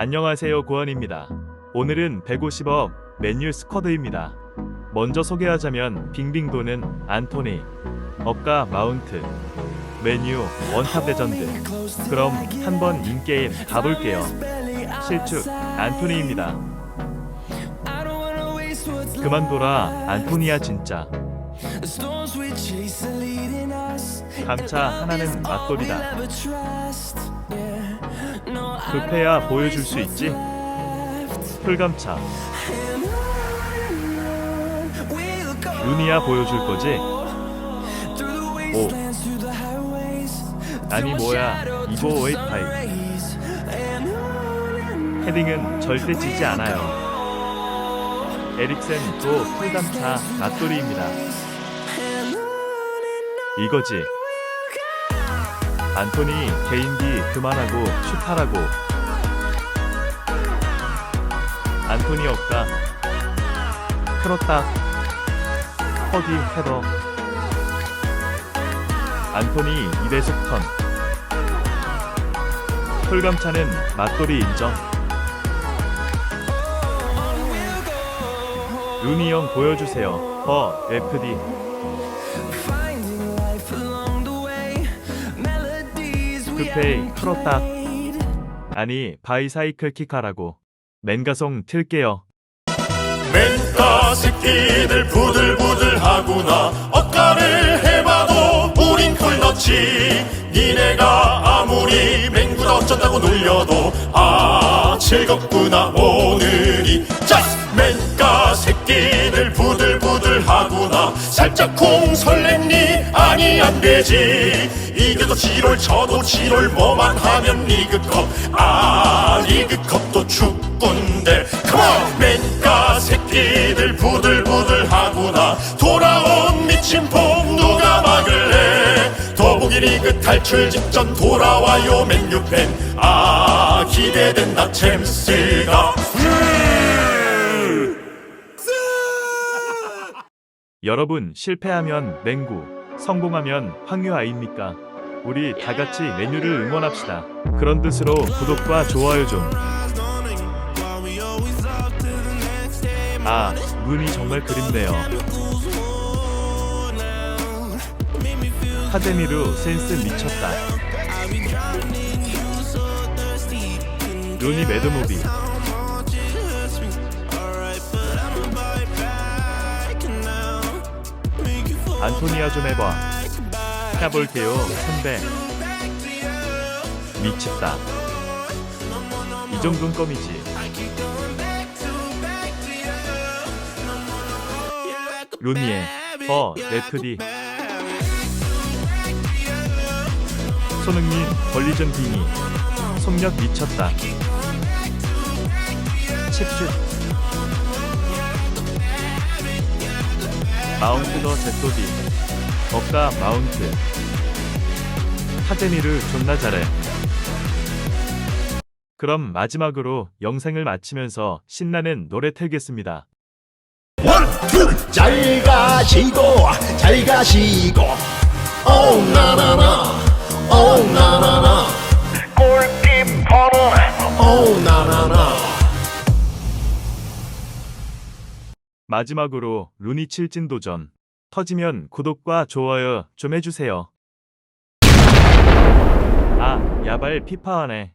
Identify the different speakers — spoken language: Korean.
Speaker 1: 안녕하세요 고원입니다. 오늘은 150억 맨유 스쿼드입니다. 먼저 소개하자면 빙빙 도는 안토니, 업가 마운트, 맨유 원탑 레전드. 그럼 한번 인게임 가볼게요. 실축 안토니입니다. 그만둬라 안토니야 진짜. 감차 하나는 맞돌이다. 급해야 보여줄 수 있지. 풀감차 루니야 보여줄 거지. 오 아니 뭐야 이보 웨이파이 헤딩은 절대 지지 않아요. 에릭센 또 풀감차 맞돌이입니다. 이거지. 안토니 개인기 그만하고 슛하라고. 안토니 없다. 크로딱. 허디 헤더. 안토니 2배속 턴. 풀감차는 맞돌이 인정. 루니 형 보여주세요. 어, FD. 급해이 크로딱. 아니, 바이사이클 킥하라고. 맨가송 틀게요.
Speaker 2: 맨가 새끼들 부들부들하구나 억가를 해봐도 우린 꿀넣지 니네가 아무리 맹구다 어쩐다고 놀려도 아 즐겁구나 오늘이 자 맨가 새끼들 부들부들하구나. 살짝 쿵 설렜니 아니 안 되지. 이겨도 지롤 져도 지롤 뭐만 하면 리그컵. 아 리그컵도 축구인데. 컴온 맨가 새끼들 부들부들하구나. 돌아온 미친폭 누가 막을래 더보기 리그 탈출 직전 돌아와요 맨유팬. 아 기대된다 챔스가
Speaker 1: 여러분, 실패하면 맹구, 성공하면 황유 아입니까? 우리 다 같이 메뉴를 응원합시다. 그런 뜻으로 구독과 좋아요 좀. 아, 눈이 정말 그립네요. 카데미루 센스 미쳤다. 루니 매드무비. 안토니아 좀 해봐. 해볼게요, 선배. 미쳤다. 이 정도는 껌이지. 루니의 어 레프디 손흥민 걸리전 빙이 속력 미쳤다. 칩슛 마운트 더 제토디 억가 마운트. 카제미르 존나 잘해. 그럼 마지막으로 영상을 마치면서 신나는 노래 틀겠습니다.
Speaker 2: 원투
Speaker 3: 잘 가시고 잘 가시고. 오 나나나. 오 나나나. 골키퍼는 오 나나나
Speaker 1: 마지막으로 루니 칠진 도전. 터지면 구독과 좋아요 좀 해주세요. 아 야발 피파하네